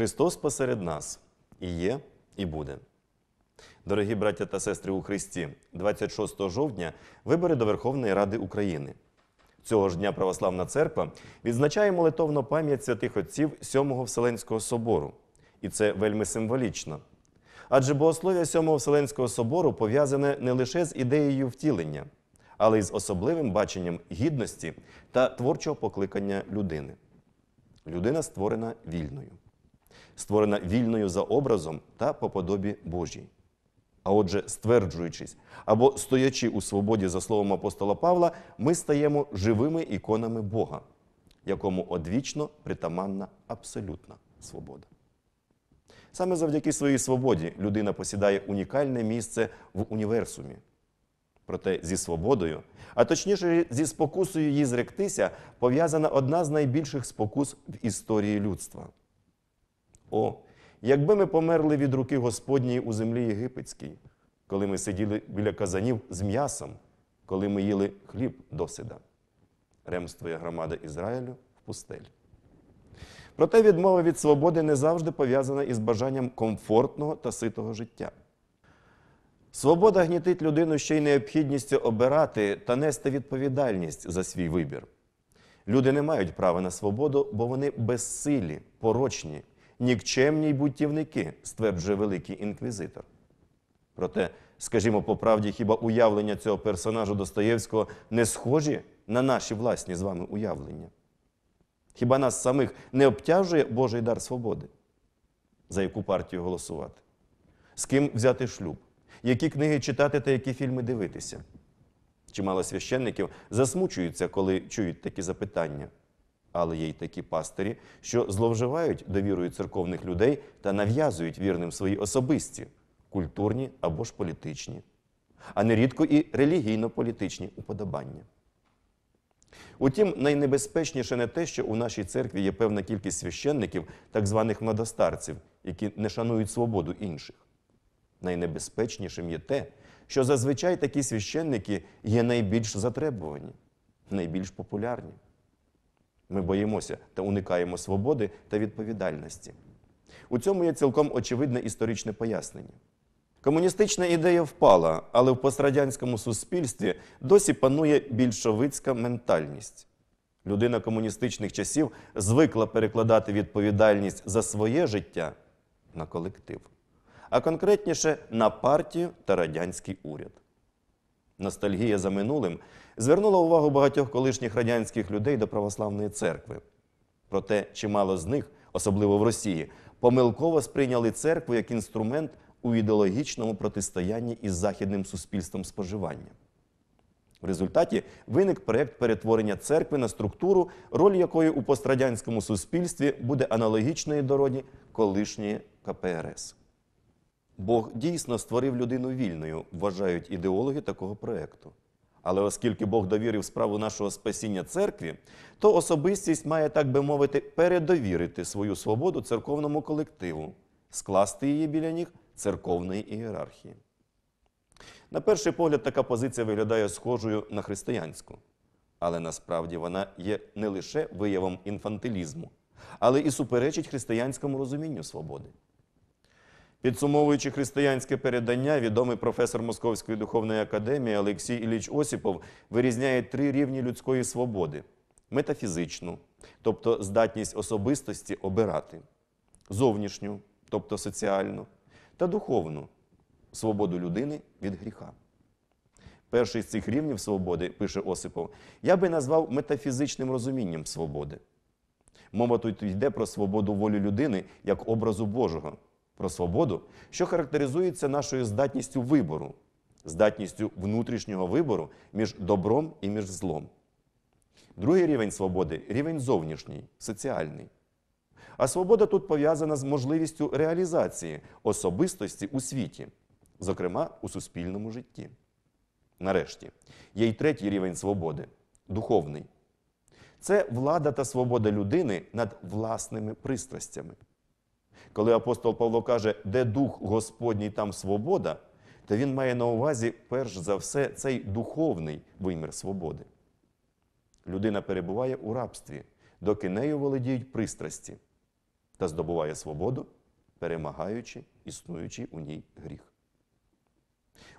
Христос посеред нас і є, і буде. Дорогі браття та сестри у Христі, 26 жовтня вибори до Верховної Ради України. Цього ж дня Православна Церква відзначає молитовну пам'ять святих отців Сьомого Вселенського собору. І це вельми символічно. Адже богослов'я Сьомого Вселенського собору пов'язане не лише з ідеєю втілення, але й з особливим баченням гідності та творчого покликання людини. Людина створена вільною, створена вільною за образом та по подобі Божій. А отже, стверджуючись або стоячи у свободі за словом апостола Павла, ми стаємо живими іконами Бога, якому одвічно притаманна абсолютна свобода. Саме завдяки своїй свободі людина посідає унікальне місце в універсумі. Проте зі свободою, а точніше зі спокусою її зректися, пов'язана одна з найбільших спокус в історії людства. О, якби ми померли від руки Господньої у землі єгипетській, коли ми сиділи біля казанів з м'ясом, коли ми їли хліб досида. Ремствує громада Ізраїлю в пустелі. Проте відмова від свободи не завжди пов'язана із бажанням комфортного та ситого життя. Свобода гнітить людину ще й необхідністю обирати та нести відповідальність за свій вибір. Люди не мають права на свободу, бо вони безсилі, порочні, нікчемні й бутівники, стверджує великий інквізитор. Проте, скажімо по правді, хіба уявлення цього персонажу Достоєвського не схожі на наші власні з вами уявлення? Хіба нас самих не обтяжує Божий дар свободи? За яку партію голосувати? З ким взяти шлюб? Які книги читати та які фільми дивитися? Чимало священників засмучуються, коли чують такі запитання. Але є й такі пастирі, що зловживають довірою церковних людей та нав'язують вірним свої особисті, культурні або ж політичні, а нерідко і релігійно-політичні уподобання. Утім, найнебезпечніше не те, що у нашій церкві є певна кількість священників, так званих младостарців, які не шанують свободу інших. Найнебезпечнішим є те, що зазвичай такі священники є найбільш затребувані, найбільш популярні. Ми боїмося та уникаємо свободи та відповідальності. У цьому є цілком очевидне історичне пояснення. Комуністична ідея впала, але в пострадянському суспільстві досі панує більшовицька ментальність. Людина комуністичних часів звикла перекладати відповідальність за своє життя на колектив, а конкретніше на партію та радянський уряд. Ностальгія за минулим звернула увагу багатьох колишніх радянських людей до православної церкви. Проте чимало з них, особливо в Росії, помилково сприйняли церкву як інструмент у ідеологічному протистоянні із західним суспільством споживання. В результаті виник проєкт перетворення церкви на структуру, роль якої у пострадянському суспільстві буде аналогічної до ролі колишньої КПРС. Бог дійсно створив людину вільною, вважають ідеологи такого проєкту. Але оскільки Бог довірив справу нашого спасіння церкві, то особистість має, так би мовити, передовірити свою свободу церковному колективу, скласти її біля ніг церковної ієрархії. На перший погляд, така позиція виглядає схожою на християнську, але насправді вона є не лише виявом інфантилізму, але і суперечить християнському розумінню свободи. Підсумовуючи християнське передання, відомий професор Московської духовної академії Олексій Ілліч Осіпов вирізняє три рівні людської свободи: метафізичну, тобто здатність особистості обирати, зовнішню, тобто соціальну, та духовну свободу людини від гріха. Перший з цих рівнів свободи, пише Осипов, я би назвав метафізичним розумінням свободи. Мова тут йде про свободу волі людини як образу Божого, про свободу, що характеризується нашою здатністю вибору, здатністю внутрішнього вибору між добром і між злом. Другий рівень свободи рівень зовнішній, соціальний. А свобода тут пов'язана з можливістю реалізації особистості у світі, зокрема у суспільному житті. Нарешті, є й третій рівень свободи духовний. Це влада та свобода людини над власними пристрастями. Коли апостол Павло каже, де дух Господній, там свобода, то він має на увазі, перш за все, цей духовний вимір свободи. Людина перебуває у рабстві, доки нею володіють пристрасті. та здобуває свободу, перемагаючи існуючий у ній гріх.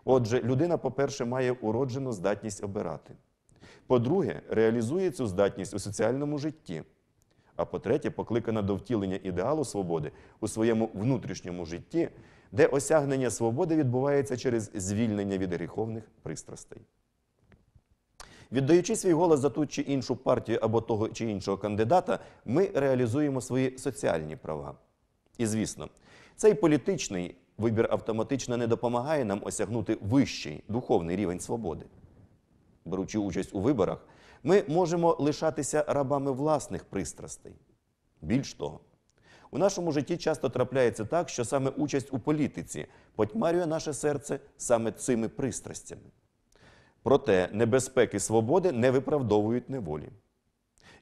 Отже, людина, по-перше, має уроджену здатність обирати. По-друге, реалізує цю здатність у соціальному житті. А по-третє, покликана до втілення ідеалу свободи у своєму внутрішньому житті, де осягнення свободи відбувається через звільнення від гріховних пристрастей. Віддаючи свій голос за ту чи іншу партію або того чи іншого кандидата, ми реалізуємо свої соціальні права. І звісно, цей політичний вибір автоматично не допомагає нам осягнути вищий духовний рівень свободи. Беручи участь у виборах, ми можемо лишатися рабами власних пристрастей. Більш того, у нашому житті часто трапляється так, що саме участь у політиці потьмарює наше серце саме цими пристрастями. Проте небезпеки свободи не виправдовують неволі.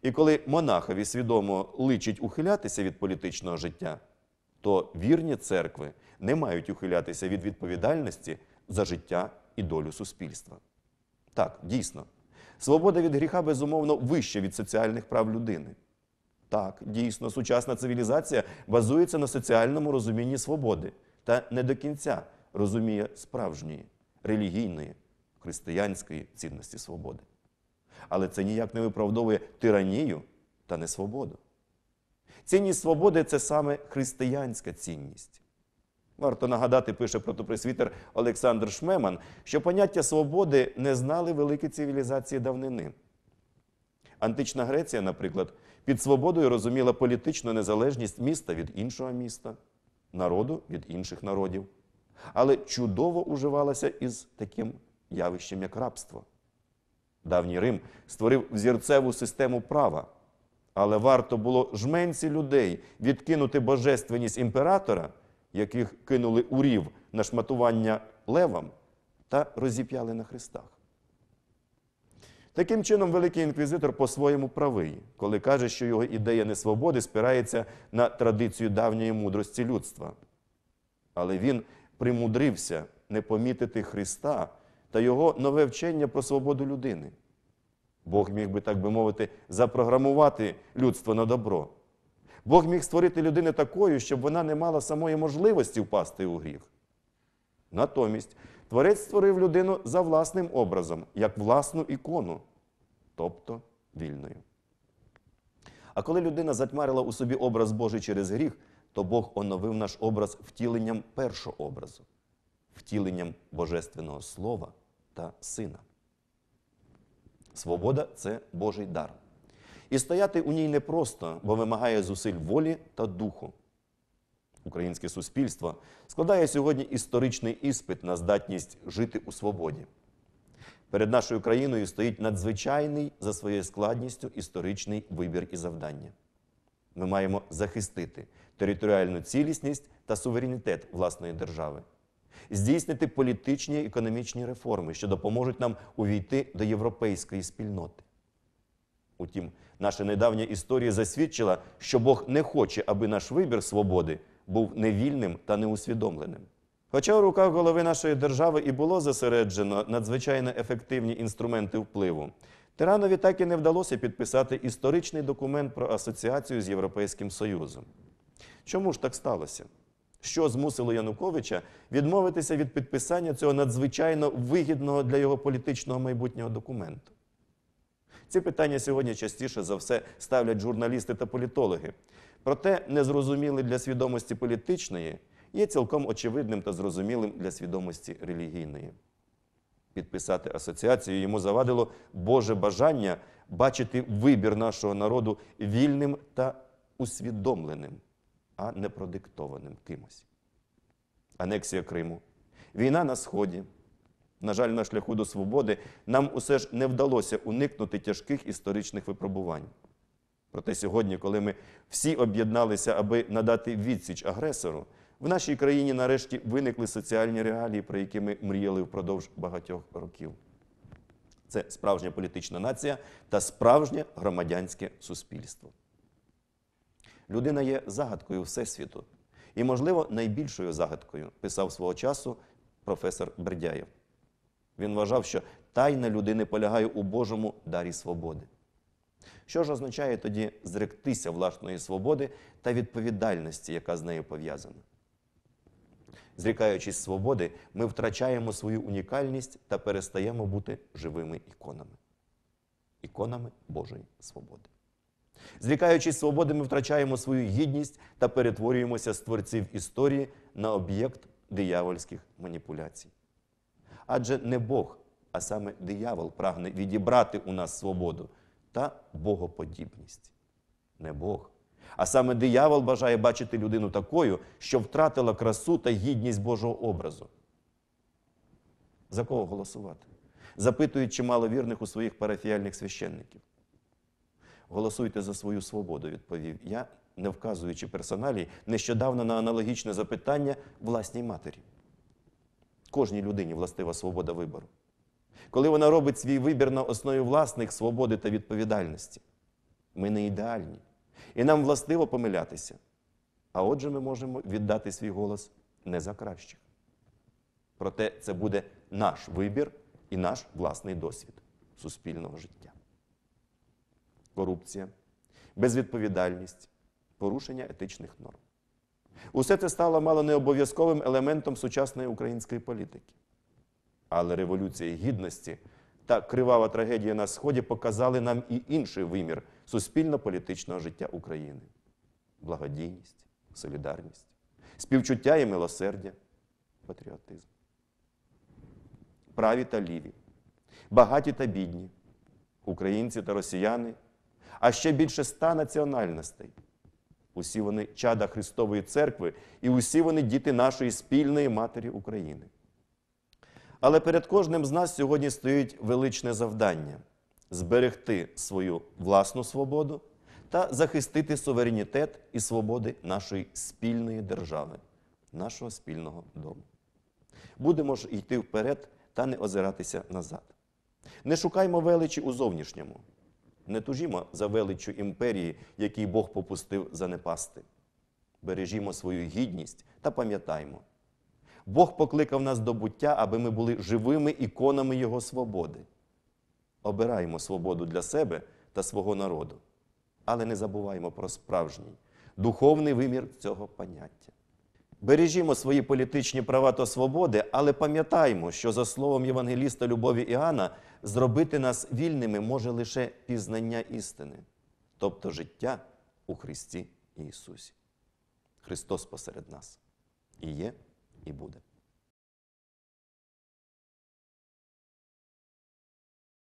І коли монахові свідомо личить ухилятися від політичного життя, то вірні церкви не мають ухилятися від відповідальності за життя і долю суспільства. Так, дійсно, свобода від гріха безумовно вища від соціальних прав людини. Так, дійсно, сучасна цивілізація базується на соціальному розумінні свободи та не до кінця розуміє справжньої, релігійної, християнської цінності свободи. Але це ніяк не виправдовує тиранію та несвободу. Цінність свободи це саме християнська цінність. Варто нагадати, пише протопресвітер Олександр Шмеман, що поняття свободи не знали великі цивілізації давнини. Антична Греція, наприклад, під свободою розуміла політичну незалежність міста від іншого міста, народу від інших народів, але чудово уживалася із таким явищем, як рабство. Давній Рим створив взірцеву систему права, але варто було жменці людей відкинути божественність імператора, яких кинули у рів на шматування левам та розіп'яли на хрестах. Таким чином, Великий інквізитор по-своєму правий, коли каже, що його ідея несвободи спирається на традицію давньої мудрості людства. Але він примудрився не помітити Христа та його нове вчення про свободу людини. Бог міг би, так би мовити, запрограмувати людство на добро. Бог міг створити людину такою, щоб вона не мала самої можливості впасти у гріх. Натомість Творець створив людину за власним образом, як власну ікону, тобто вільною. А коли людина затьмарила у собі образ Божий через гріх, то Бог оновив наш образ втіленням першого образу, втіленням Божественного Слова та Сина. Свобода це Божий дар. І стояти у ній непросто, бо вимагає зусиль волі та духу. Українське суспільство складає сьогодні історичний іспит на здатність жити у свободі. Перед нашою країною стоїть надзвичайний за своєю складністю історичний вибір і завдання. Ми маємо захистити територіальну цілісність та суверенітет власної держави, здійснити політичні і економічні реформи, що допоможуть нам увійти до європейської спільноти. Утім, наша недавня історія засвідчила, що Бог не хоче, аби наш вибір свободи був невільним та неусвідомленим. Хоча у руках голови нашої держави і було зосереджено надзвичайно ефективні інструменти впливу, Тиранові так і не вдалося підписати історичний документ про асоціацію з Європейським Союзом. Чому ж так сталося? Що змусило Януковича відмовитися від підписання цього надзвичайно вигідного для його політичного майбутнього документу? Ці питання сьогодні частіше за все ставлять журналісти та політологи. Проте незрозумілий для свідомості політичної є цілком очевидним та зрозумілим для свідомості релігійної. Підписати асоціацію йому завадило Боже бажання бачити вибір нашого народу вільним та усвідомленим, а не продиктованим кимось. Анексія Криму, війна на Сході. На жаль, на шляху до свободи нам усе ж не вдалося уникнути тяжких історичних випробувань. Проте сьогодні, коли ми всі об'єдналися, аби надати відсіч агресору, в нашій країні нарешті виникли соціальні реалії, про які ми мріяли впродовж багатьох років. Це справжня політична нація та справжнє громадянське суспільство. Людина є загадкою Всесвіту і, можливо, найбільшою загадкою, писав свого часу професор Бердяєв. Він вважав, що тайна людини полягає у Божому дарі свободи. Що ж означає тоді зректися власної свободи та відповідальності, яка з нею пов'язана? Зрікаючись свободи, ми втрачаємо свою унікальність та перестаємо бути живими іконами. Іконами Божої свободи. Зрікаючись свободи, ми втрачаємо свою гідність та перетворюємося з творців історії на об'єкт диявольських маніпуляцій. Адже не Бог, а саме диявол прагне відібрати у нас свободу та богоподібність. Не Бог. А саме диявол бажає бачити людину такою, що втратила красу та гідність Божого образу. За кого голосувати? Запитують чимало вірних у своїх парафіальних священників. Голосуйте за свою свободу, відповів я, не вказуючи персоналі, нещодавно на аналогічне запитання власній матері. Кожній людині властива свобода вибору. Коли вона робить свій вибір на основі власних свободи та відповідальності, ми не ідеальні. І нам властиво помилятися. А отже, ми можемо віддати свій голос не за кращих. Проте це буде наш вибір і наш власний досвід суспільного життя. Корупція, безвідповідальність, порушення етичних норм. Усе це стало мало не обов'язковим елементом сучасної української політики. Але Революція Гідності та кривава трагедія на Сході показали нам і інший вимір суспільно-політичного життя України: благодійність, солідарність, співчуття і милосердя, патріотизм. Праві та ліві, багаті та бідні, українці та росіяни, а ще більше ста національностей. Усі вони чада Христової церкви і усі вони діти нашої спільної матері України. Але перед кожним з нас сьогодні стоїть величне завдання зберегти свою власну свободу та захистити суверенітет і свободи нашої спільної держави, нашого спільного дому. Будемо ж йти вперед та не озиратися назад. Не шукаймо величі у зовнішньому, не тужімо за величчю імперії, який Бог попустив занепасти. Бережімо свою гідність та пам'ятаймо, Бог покликав нас до буття, аби ми були живими іконами Його свободи. Обираємо свободу для себе та свого народу, але не забуваємо про справжній, духовний вимір цього поняття. Бережімо свої політичні права та свободи, але пам'ятаймо, що за словом Євангеліста Любові Іоанна, зробити нас вільними може лише пізнання істини, тобто життя у Христі Ісусі. Христос посеред нас і є, і буде.